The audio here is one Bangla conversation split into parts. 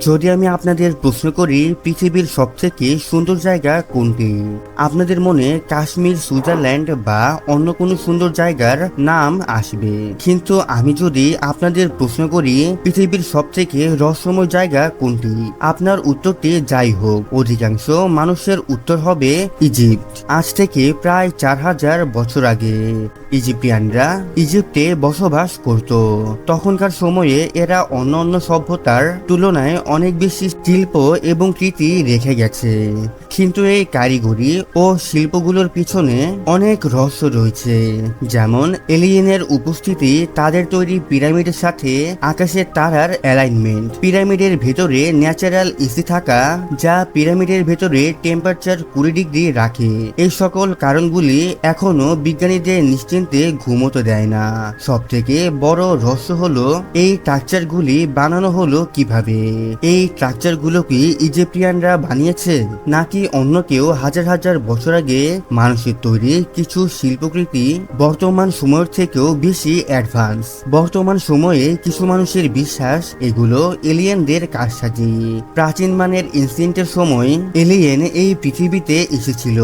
যদি আমি আপনাদের প্রশ্ন করি, পৃথিবীর সবথেকে সুন্দর জায়গা কোনটি? আপনাদের মনে কাশ্মীর, সুইজারল্যান্ড বা অন্য কোনো সুন্দর জায়গার নাম আসবে। কিন্তু আমি যদি আপনাদের প্রশ্ন করি, পৃথিবীর সবথেকে রহস্যময় জায়গা কোনটি? আপনার উত্তরটি যাই হোক, অধিকাংশ মানুষের উত্তর হবে ইজিপ্ট। আজ থেকে প্রায় চার হাজার বছর আগে ইজিপ্টিয়ানরা ইজিপ্টে বসবাস করত। তখনকার সময়ে এরা অন্য অন্য সভ্যতার তুলনায় অনেক বেশি শিল্প এবং কৃতি রেখে গেছে। কিন্তু এই কারিগরি ও শিল্পগুলোর পিছনে অনেক রহস্য রয়েছে। যেমন এলিয়েনের উপস্থিতি, তাদের তৈরি পিরামিডের সাথে আকাশের তারার অ্যালাইনমেন্ট, পিরামিডের ভেতরে ন্যাচারাল এসি থাকা, যা পিরামিডের ভেতরে টেম্পারেচার কুড়ি ডিগ্রি রাখে। এই সকল কারণগুলি এখনও বিজ্ঞানীদের নিশ্চিন্তে ঘুমোতে দেয় না। সব থেকে বড় রহস্য হলো, এই স্ট্রাকচারগুলি বানানো হলো কীভাবে? এই স্ট্রাকচারগুলো কি ইজিপ্টিয়ানরা বানিয়েছে? নাকি অন্য কেউ হাজার হাজার বছর আগে মানুষের তৈরি কিছু শিল্পকৃতি বর্তমান সময়ের থেকেও বেশি অ্যাডভান্স বর্তমান সময়ে কিছু মানুষের বিশ্বাস এগুলো এলিয়েনদের কারসাজি। প্রাচীন মানের ইনসিডেন্টের সময় এলিয়েন এই পৃথিবীতে এসেছিল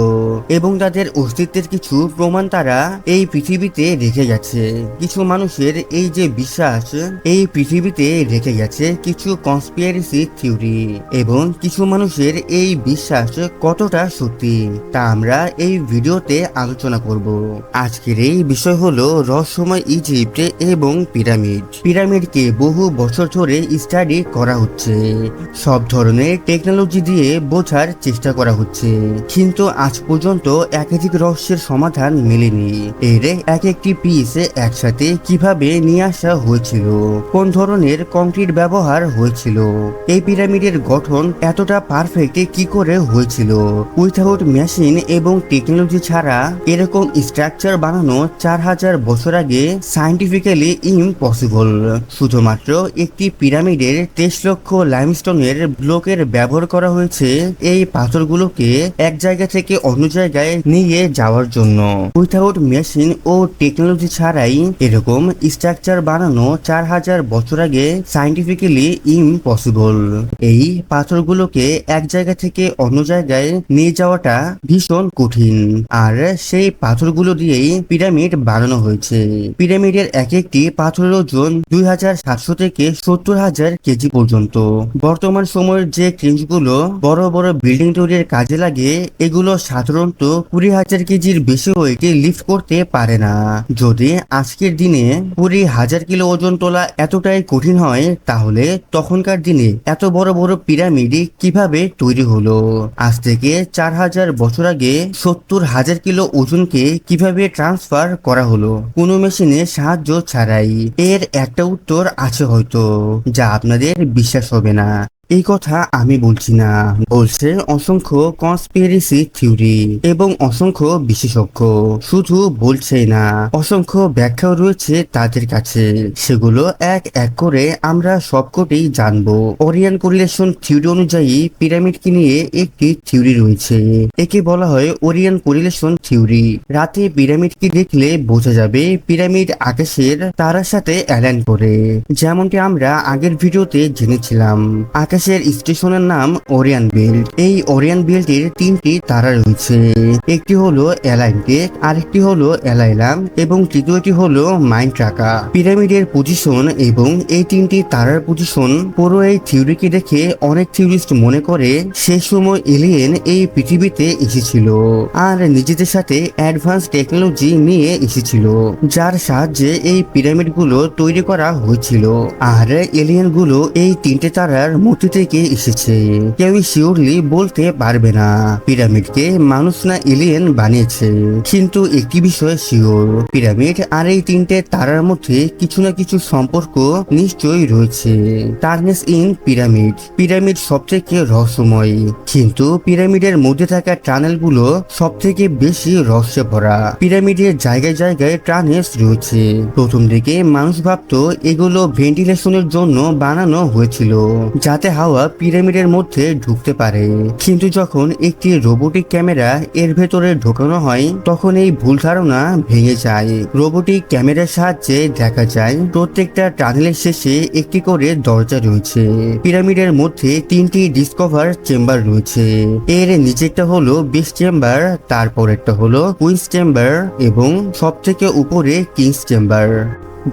এবং তাদের অস্তিত্বের কিছু প্রমাণ তারা এই পৃথিবীতে রেখে গেছে। কিছু মানুষের এই যে বিশ্বাস এই পৃথিবীতে রেখে গেছে, কিছু কনস্পিয়ারেসি থিওরি এবং কিছু মানুষের এই বিশ্বাস কতটা সত্যি, তা আমরা এই ভিডিওতে আলোচনা করব। আজকের এই বিষয় হলো রহস্যময় ইজিপ্ট এবং পিরামিড। পিরামিডকে বহু বছর ধরে স্টাডি করা হচ্ছে। সব ধরনের টেকনোলজি দিয়ে বোঝার চেষ্টা করা হচ্ছে। কিন্তু আজ পর্যন্ত একাধিক রহস্যের সমাধান মেলেনি। এর এক একটি পিস একসাথে কীভাবে নিয়ে আসা হয়েছিল? কোন ধরনের কংক্রিট ব্যবহার হয়েছিল? এই পিরামিডের গঠন এতটা পারফেক্ট কি করে হয়েছিল? উইথাউট মেশিন এবং টেকনোলজি ছাড়া এরকম স্ট্রাকচার বানানো চার হাজার বছর আগে সাইন্টিফিক্যালি ইম্পসিবল শুধুমাত্র একটি পিরামিডের তেইশ লক্ষ লাইমস্টোনের ব্লকের ব্যবহার করা হয়েছে এই পাথরগুলোকে এক জায়গা থেকে অন্য জায়গায় নিয়ে যাওয়ার জন্য। উইথাউট মেশিন ও টেকনোলজি ছাড়াই এরকম স্ট্রাকচার বানানো চার হাজার বছর আগে সাইন্টিফিক্যালি ইম্পসিবল এই পাথরগুলোকে এক জায়গা থেকে অন্য জায়গায় নিয়ে যাওয়াটা ভীষণ কঠিন। আর সেই পাথরগুলো দিয়েই পিরামিড বানানো হয়েছে। পিরামিডের এক একটি পাথরের ওজন দুই হাজার সাতশো থেকে সত্তর হাজার কেজি পর্যন্ত। বর্তমান সময়ের যে ক্রেঞ্চগুলো বড় বড় বিল্ডিং তৈরির কাজে লাগে, এগুলো সাধারণত কুড়ি হাজার কেজির বেশি ওয়েটে লিফট করতে পারে না। যদি আজকের দিনে কুড়ি হাজার কিলো ওজন তোলা এতটাই কঠিন হয়, তাহলে তখনকার দিনে এত বড় বড় পিরামিড কীভাবে তৈরি হলো? আজ থেকে চার হাজার বছর আগে সত্তর হাজার কিলো ওজনকে কীভাবে ট্রান্সফার করা হলো? কোনো মেশিনের সাহায্য ছাড়াই। এর একটা উত্তর আছে হয়তো, যা আপনাদের বিশ্বাস হবে না। এই কথা আমি বলছি না। বলছে অসংখ্য কনস্পিরেসি থিওরি এবং অসংখ্য বিশেষজ্ঞ। শুধু বলছে না, অসংখ্য ব্যাখ্যাও রয়েছে তাদের কাছে। সেগুলো এক এক করে আমরা সবকটি জানব। ওরিয়ান কোরিলেশন থিওরি অনুযায়ী পিরামিডকে নিয়ে একটি থিওরি রয়েছে। একে বলা হয় ওরিয়ান কোরিলেশন থিওরি রাতে পিরামিড পিরামিডকে দেখলে বোঝা যাবে পিরামিড আকাশের তারার সাথে অ্যালাইন করে। যেমনটি আমরা আগের ভিডিওতে জেনেছিলাম। আকাশের স্টেশনের নাম ওরিয়ান বেল্ট। এই ওরিয়ান বেল্টের তিনটি তারা রয়েছে। একটি হলো এলাইনটেক আরেকটি হলো এলাইলাম এবং তৃতীয়টি হলো মাইন্ড ট্রাকা পিরামিডের পজিশন এবং এই তিনটি তারার পজিশন পুরো এই থিওরিকে দেখে অনেক থিওরিস্ট মনে করে সেই সময় এলিয়েন এই পৃথিবীতে এসেছিল আর নিজেদের সাথে অ্যাডভান্স টেকনোলজি নিয়ে এসেছিল, যার সাহায্যে এই পিরামিডগুলো তৈরি করা হয়েছিল। আর এলিয়েনগুলো এই তিনটে তারার মূর্তি থেকে এসেছে। কেউই শিওরলি বলতে পারবে না। পিরামিডকে মানুষ না এলিয়েন বানিয়েছে। কিন্তু একটি বিষয় শিওর পিরামিড আর এই তিনটে তারার মধ্যে কিছু না কিছু সম্পর্ক নিশ্চয়ই রয়েছে। টার্নেস ইন পিরামিড পিরামিড সব থেকে রহস্যময়। কিন্তু পিরামিডের মধ্যে থাকা টানেলগুলো সব থেকে বেশি রহস্যে ভরা। পিরামিডের জায়গায় জায়গায় টানেস রয়েছে। প্রথম দিকে মানুষ ভাবতো এগুলো ভেন্টিলেশনের জন্য বানানো হয়েছিল, যাতে হাওয়া পিরামিডের মধ্যে ঢুকতে পারে। কিন্তু যখন একটি রোবোটিক ক্যামেরা এর ভেতরে ঢোকানো হয়, তখন এই ভুল ধারণা ভেঙে যায়। রোবোটিক ক্যামেরার সাহায্যে দেখা যায়, প্রত্যেকটা টানেলের শেষে একটি করে দরজা রয়েছে। পিরামিডের মধ্যে তিনটি ডিসকভার চেম্বার রয়েছে। এর নিচেরটা হলো বেস চেম্বার তারপরেরটা হলো কুইন্স চেম্বার এবং সব থেকে উপরে কিংস চেম্বার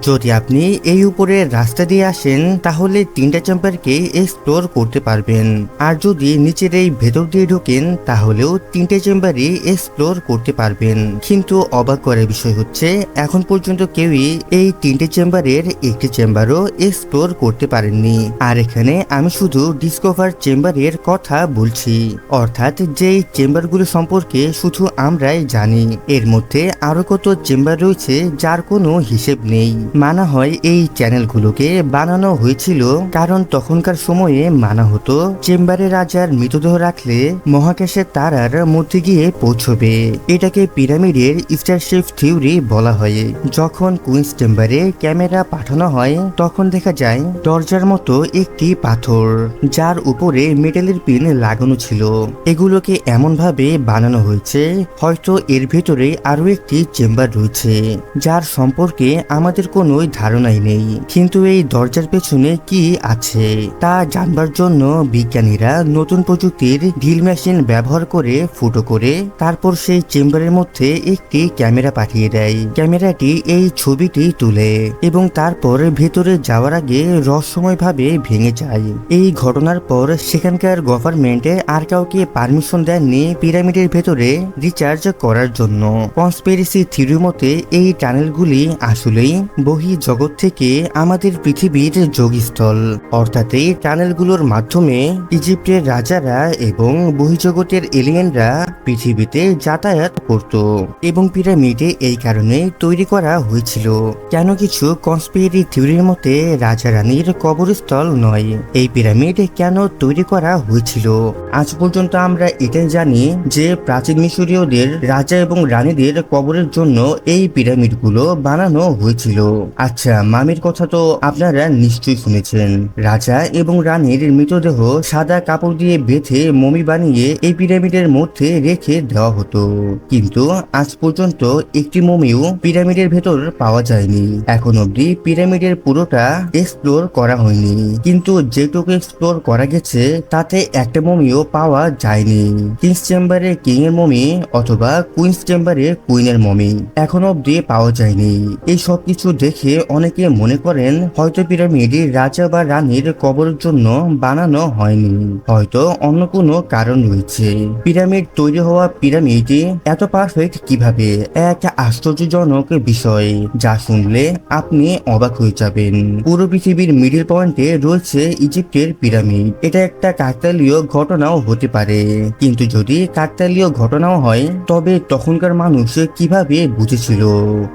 যদি আপনি এই উপরে রাস্তা দিয়ে আসেন, তাহলে তিনটা চেম্বারকে এক্সপ্লোর করতে পারবেন। আর যদি নিচের এই ভেতর দিয়ে ঢোকেন, তাহলেও তিনটে চেম্বারই এক্সপ্লোর করতে পারবেন। কিন্তু অবাক করার বিষয় হচ্ছে, এখন পর্যন্ত কেউই এই তিনটে চেম্বারের একটি চেম্বারও এক্সপ্লোর করতে পারেননি। আর এখানে আমি শুধু ডিসকভার চেম্বারের কথা বলছি। অর্থাৎ যেই চেম্বারগুলো সম্পর্কে শুধু আমরাই জানি, এর মধ্যে আরও কত চেম্বার রয়েছে, যার কোনো হিসেব নেই। মানা হয় এই চ্যানেলগুলোকে বানানো হয়েছিল কারণ তখনকার সময়ে মানা হতো চেম্বারে রাজার মৃতদেহ রাখলে মহাকাশের তারার মধ্যে গিয়ে পৌঁছবে। এটাকে পিরামিডের স্টারশিপ থিওরি বলা হয়। যখন কুইন্স চেম্বারে ক্যামেরা পাঠানো হয়, তখন দেখা যায় দরজার মতো একটি পাথর, যার উপরে মেটালের পিন লাগানো ছিল। এগুলোকে এমনভাবে বানানো হয়েছে, হয়তো এর ভেতরে আরও একটি চেম্বার রয়েছে, যার সম্পর্কে আমাদের কোনো ধারণাই নেই। কিন্তু এই দরজার পেছনে কি আছে, তা জানবার জন্য বিজ্ঞানীরা নতুন প্রযুক্তির ঢিল মেশিন ব্যবহার করে ফুটো করে তারপর সেই চেম্বারের মধ্যে একটি ক্যামেরা পাঠিয়ে দেয়। ক্যামেরাটি এই ছবিটি তুলে এবং তারপর ভেতরে যাওয়ার আগে রহস্যময়ভাবে ভেঙে যায়। এই ঘটনার পর সেখানকার গভর্নমেন্টে আর কাউকে পারমিশন দেননি পিরামিডের ভেতরে রিচার্জ করার জন্য। কনস্পিরেসি থিওরি মতে এই টানেলগুলি আসলেই বহি জগৎ থেকে আমাদের পৃথিবীর যোগস্থল। অর্থাৎ এই টানেলগুলোর মাধ্যমে ইজিপ্টের রাজারা এবং বহিজগতের এলিয়েনরা পৃথিবীতে যাতায়াত করত এবং পিরামিডে এই কারণে তৈরি করা হয়েছিল। কেন কিছু কনস্পিরি থিওরির মতে রাজা রানীর কবরস্থল নয়। এই পিরামিড কেন তৈরি করা হয়েছিল? আজ পর্যন্ত আমরা এটাই জানি যে প্রাচীন মিশরীয়দের রাজা এবং রানীদের কবরের জন্য এই পিরামিডগুলো বানানো হয়েছিল। আচ্ছা মামির কথা তো আপনারা নিশ্চয়ই শুনেছেন। রাজা এবং রানীর মৃতদেহ সাদা কাপড় দিয়ে বেঁধে মমি বানিয়ে এই পিরামিডের মধ্যে রেখে দেওয়া হতো। কিন্তু আজ পর্যন্ত একটি মমিও পিরামিডের ভেতর পাওয়া যায়নি। এখন অবধি পিরামিডের পুরোটা এক্সপ্লোর করা হয়নি। কিন্তু যেটুকু এক্সপ্লোর করা গেছে, তাতে একটা মমিও পাওয়া যায়নি। কিংস চেম্বারে কিং এর মমি অথবা কুইন্স চেম্বারে কুইনের মমি এখন অবধি পাওয়া যায়নি। এই সব কিছু দেখে অনেকে মনে করেন হয়তো পিরামিড, রাজা বা রানীর কবরের জন্য বানানো হয়নি। হয়তো অন্য কোনো কারণ রয়েছে। পিরামিড তৈরি হওয়া পিরামিড এত পারফেক্ট কীভাবে? এক আশ্চর্যজনক বিষয়। যা শুনলে আপনি অবাক হয়ে যাবেন। পুরো পৃথিবীর মিডিল পয়েন্টে রয়েছে ইজিপ্টের পিরামিড। এটা একটা কাকতালীয় ঘটনাও হতে পারে। কিন্তু যদি কাকতালীয় ঘটনাও হয়, তবে তখনকার মানুষ কীভাবে বুঝেছিল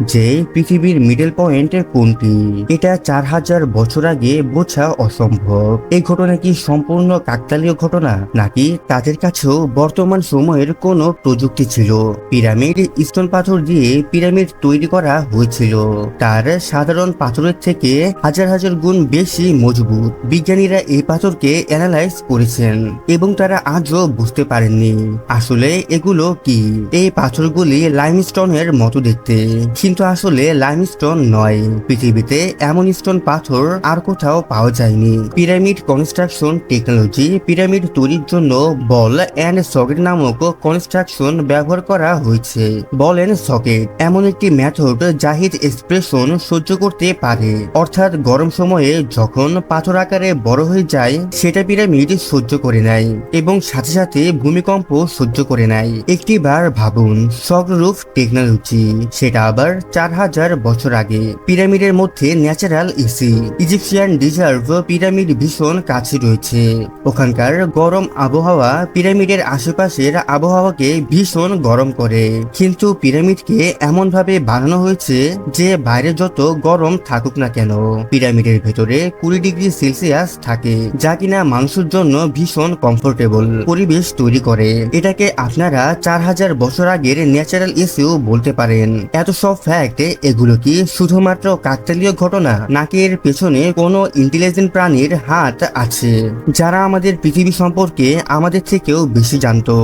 যে পৃথিবীর মিডল পয়েন্ট কোনটি? এটা চার হাজার বছর আগে বোঝা অসম্ভব। এই ঘটনা কি সম্পূর্ণ কাকতালীয় ঘটনা? নাকি তাদের কাছেও বর্তমান সময়ের কোনো প্রযুক্তি ছিল? পিরামিড স্টোন পাথর দিয়ে পিরামিড তৈরি করা হয়েছিল। তার সাধারণ পাথরের থেকে হাজার হাজার গুণ বেশি মজবুত। বিজ্ঞানীরা এই পাথরকে অ্যানালাইজ করেছেন এবং তারা আজও বুঝতে পারেননি। আসলে এগুলো কি? এই পাথরগুলি লাইমস্টোনের মতো দেখতে। কিন্তু আসলে লাইমস্টোন নয়। পৃথিবীতে এমন স্টোন পাথর আর কোথাও পাওয়া যায়নি। পিরামিড কনস্ট্রাকশন টেকনোলজি, পিরামিড তৈরির জন্য বল অ্যান্ড সকেট নামক কনস্ট্রাকশন ব্যবহার করা হয়েছে। বল অ্যান্ড সকেট এমন একটি মেথড হিট এক্সপ্রেশন সহ্য করতে পারে। অর্থাৎ গরম সময়ে যখন পাথর আকারে বড় হয়ে যায়, সেটা পিরামিড সহ্য করে নেয় এবং সাথে সাথে ভূমিকম্প সহ্য করে নেয়। একটি বার ভাবুন সগরূপ টেকনোলজি, সেটা আবার চার হাজার বছর আগে। পিরামিডের মধ্যে natural AC Egyptian deserve pyramid ভীষণ কাছে রয়েছে। ওখানকার গরম আবহাওয়া পিরামিডের আশেপাশের আবহাওয়াকে ভীষণ গরম করে। কিন্তু পিরামিডকে এমন ভাবে বানানো হয়েছে যে বাইরে যত গরম থাকুক না কেন, পিরামিডের ভেতরে কুড়ি ডিগ্রি সেলসিয়াস থাকে, যা কিনা মানুষের জন্য ভীষণ কমফোর্টেবল পরিবেশ তৈরি করে। এটাকে আপনারা চার হাজার বছর আগের ন্যাচারাল এসিও বলতে পারেন। এত সব ফ্যাক্ট এগুলো কি শুধুমাত্র শুধুমাত্র কাকতালীয় ঘটনা, নাকি এর পেছনে কোনো ইন্টেলিজেন্ট প্রাণীর হাত আছে? যারা আমাদের পৃথিবী সম্পর্কে আমাদের থেকেও বেশি জানতো।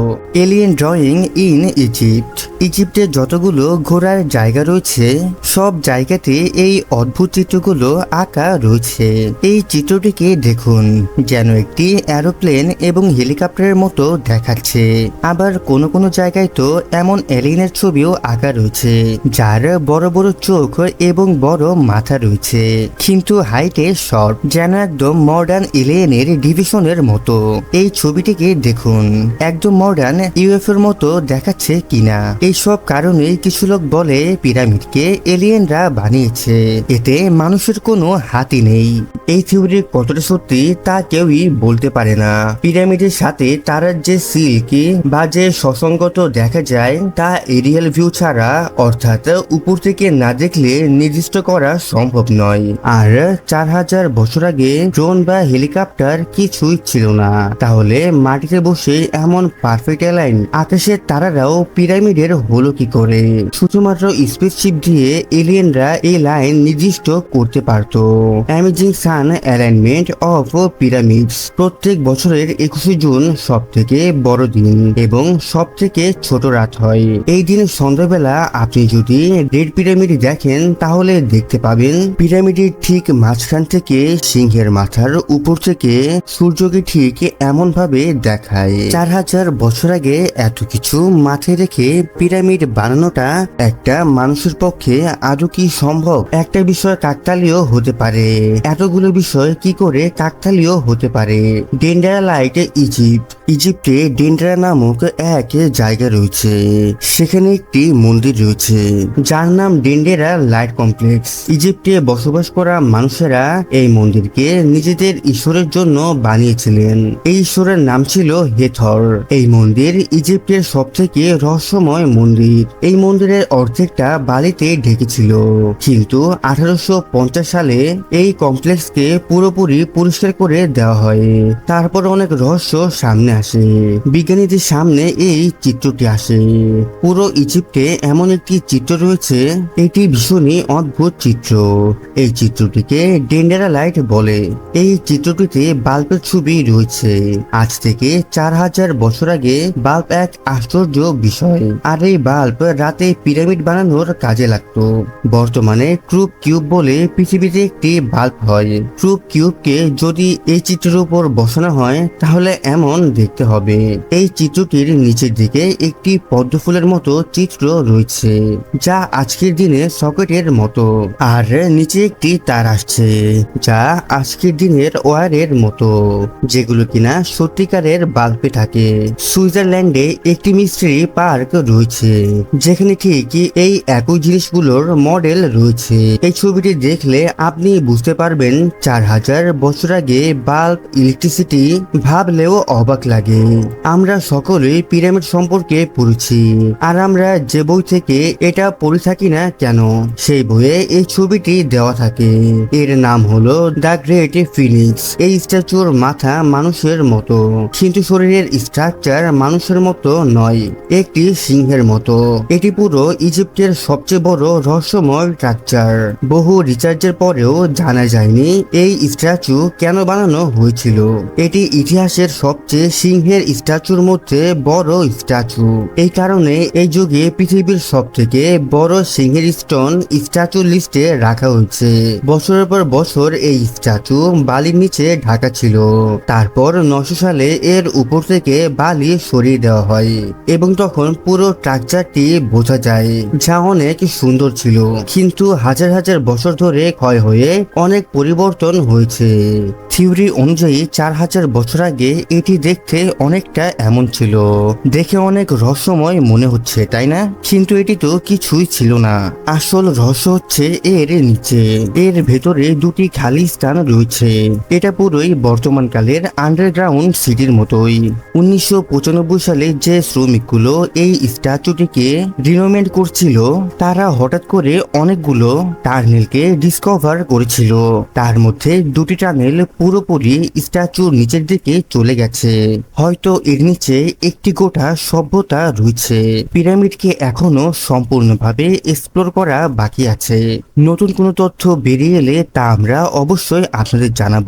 এলিয়েন ড্রয়িং ইন ইজিপ্ট ইজিপ্টে যতগুলো ঘোরার জায়গা রয়েছে, সব জায়গাতে এই অদ্ভুত চিত্রগুলো আঁকা রয়েছে। এই চিত্রটিকে দেখুন, যেন একটি অ্যারোপ্লেন এবং হেলিকপ্টারের মতো দেখাচ্ছে। আবার কোনো কোনো জায়গায় তো এমন এলিয়েনের ছবিও আঁকা রয়েছে, যার বড় বড় চোখ এবং বড় মাথা রয়েছে। কিন্তু হাইটে শর্ট যেন একদম মডার্ন এলিয়েনের ডিভিশনের মতো। এই ছবিটিকে দেখুন। একদম মডার্ন ইউএফএর মতো দেখাচ্ছে কিনা। এইসব কারণে কিছু লোক বলে পিরামিডকে এলিয়েনরা বানিয়েছে। এতে মানুষের কোনো হাতি নেই। এই থিওরি কতটা সত্যি তা কেউই বলতে পারে না। পিরামিডের সাথে তারার যে সিল্কি বা যে সসঙ্গত দেখা যায়, তা এরিয়াল ভিউ ছাড়া, অর্থাৎ উপর থেকে না দেখলে নির্দিষ্ট করা সম্ভব নয়। আর চার হাজার বছর আগে ড্রোন বা হেলিকপ্টার কিছুই ছিল না। তাহলে মাটিতে বসে এমন পারফেক্ট লাইন আকাশের তারারাও পিরামিডের হলো কি করে? শুধুমাত্র স্পেসশিপ দিয়ে এলিয়েনরা এই লাইন নির্দিষ্ট করতে পারত। Amazing sun alignment of pyramids প্রত্যেক বছরের একুশে জুন সব থেকে বড় দিন এবং সব থেকে ছোট রাত হয়। এই দিন সন্ধ্যাবেলা আপনি যদি রেড পিরামিড দেখেন, তাহলে দেখতে পাবেন পিরামিডের ঠিক মাঝখান থেকে সিংহের মাথার উপর থেকে সূর্যকে ঠিক এমন ভাবে দেখায়। চার হাজার বছর আগে এত কিছু মাথায় রেখে পিরামিড বানানোটা একটা মানুষের পক্ষে আদৌ কি সম্ভব? একটা বিষয় কাকতালীয় হতে পারে। এতগুলো বিষয় কি করে কাকতালীয় হতে পারে? ডেন্ডারা লাইট ইজিপ্ট। ইজিপ্টে ডেন্ডারা নামক এক জায়গা রয়েছে। সেখানে একটি মন্দির রয়েছে। যার নাম ডেন্ডেরা লাইট কমপ্লেক্স ইজিপ্টে বসবাস করা মানুষেরা এই মন্দিরকে নিজেদের ঈশ্বরের জন্য বানিয়েছিলেন। এই ঈশ্বরের নাম ছিল হেথর। এই মন্দির ইজিপ্টের সব থেকে রহস্যময় মন্দির। এই মন্দিরের অর্ধেকটা বালিতে ঢেকেছিল। কিন্তু আঠারোশো পঞ্চাশ সালে এই কমপ্লেক্সকে পুরোপুরি পরিষ্কার করে দেওয়া হয়। তারপর অনেক রহস্য সামনে আসে। বিজ্ঞানীদের সামনে এই চিত্রটি আসে। পুরো ইজিপ্টে এমন একটি চিত্র রয়েছে, এটি ভীষণই অদ্ভুত চিত্র। এই চিত্রটিকে ডেন্ডারা লাইট বলে। এই চিত্রটিতে বাল্বের ছবি রয়েছে। আজ থেকে চার হাজার বছর আগে বাল্ব এক আশ্চর্য বিষয়। আর এই বাল্ব রাতে পিরামিড বানানোর কাজে লাগতো। বর্তমানে ক্রুপ কিউব বলে পৃথিবীতে একটি বাল্ব হয়। ক্রুপ কিউবকে যদি এই চিত্রের উপর বসানো হয়, তাহলে এমন দেখতে হবে। এই চিত্রটির নিচের দিকে একটি পদ্ম ফুলের মতো চিত্র রয়েছে, যা আজকের দিনে সকেটের মতো আর, নিচে একটি তার আসছে, যা আজকের দিনের ওয়ারের মতো, যেগুলো কিনা সত্যিকারের বাল্বে থাকে। সুইজারল্যান্ডে একটি মিস্ট্রি পার্ক রয়েছে, যেখানে ঠিক এই একই জিনিসগুলোর মডেল রয়েছে। এই ছবিটি দেখলে আপনি বুঝতে পারবেন, চার হাজার বছর আগে বাল্ব ইলেকট্রিসিটি ভাবলেও অবাক লাগে। আমরা সকলেই পিরামিড সম্পর্কে পড়েছি, আর আমরা যে বই থেকে এটা পড়ে থাকি না কেন, সেই বইয়ে এই ছবিটি দেওয়া থাকে। এর নাম হলো দ্য গ্রেট ফিনিক্স এই স্ট্যাচুর মাথা মানুষের মতো, কিন্তু শরীরের স্ট্রাকচার মানুষের মতো নয়, একটি সিংহের মতো। এটি পুরো ইজিপ্টের সবচেয়ে বড় রহস্যময় স্ট্রাকচার। বহু রিসার্চের পরেও জানা যায়নি এই স্ট্যাচু কেন বানানো হয়েছিল। এটি ইতিহাসের সবচেয়ে সিংহের স্ট্যাচুর মধ্যে বড় স্ট্যাচু। এই কারণে এই যুগে পৃথিবীর সব থেকে বড় সিংহের স্টোন স্ট্যাচু লিস্টে রাখা হয়েছে। বছরের পর বছর এই স্ট্যাচু বালির নিচে ঢাকা ছিল। তারপর নশো সালে এর উপর থেকে বালি সরিয়ে দেওয়া হয় এবং তখন পুরো স্ট্রাকচারটি বোঝা যায় যা অনেক সুন্দর ছিল। কিন্তু হাজার হাজার বছর ধরে ক্ষয় হয়ে অনেক পরিবর্তন হয়েছে। থিওরি অনুযায়ী চার হাজার বছর আগে এটি দেখতে অনেকটা এমন ছিল। দেখে অনেক রহস্যময় মনে হচ্ছে, তাই না? কিন্তু এটি তো কিছুই ছিল না। আসল রহস্য হচ্ছে এর নিচে। এর ভেতরে দুটি খালি স্থান রয়েছে। এটা পুরোই বর্তমানকালের আন্ডারগ্রাউন্ড সিটির মতোই। উনিশশো সালে যে শ্রমিকগুলো এই স্ট্যাচুটিকে রিনোভেট করছিল, তারা হঠাৎ করে অনেকগুলো টার্নেলকে ডিসকভার করেছিল। তার মধ্যে দুটি টানেল পুরোপুরি স্ট্যাচুর নিচের দিকে চলে গেছে। হয়তো এর নিচে একটি গোটা সভ্যতা রয়েছে। পিরামিডকে এখনও সম্পূর্ণভাবে এক্সপ্লোর করা বাকি আছে আছে। নতুন কোনো তথ্য বেরিয়ে এলে তা আমরা অবশ্যই আপনাদের জানাব।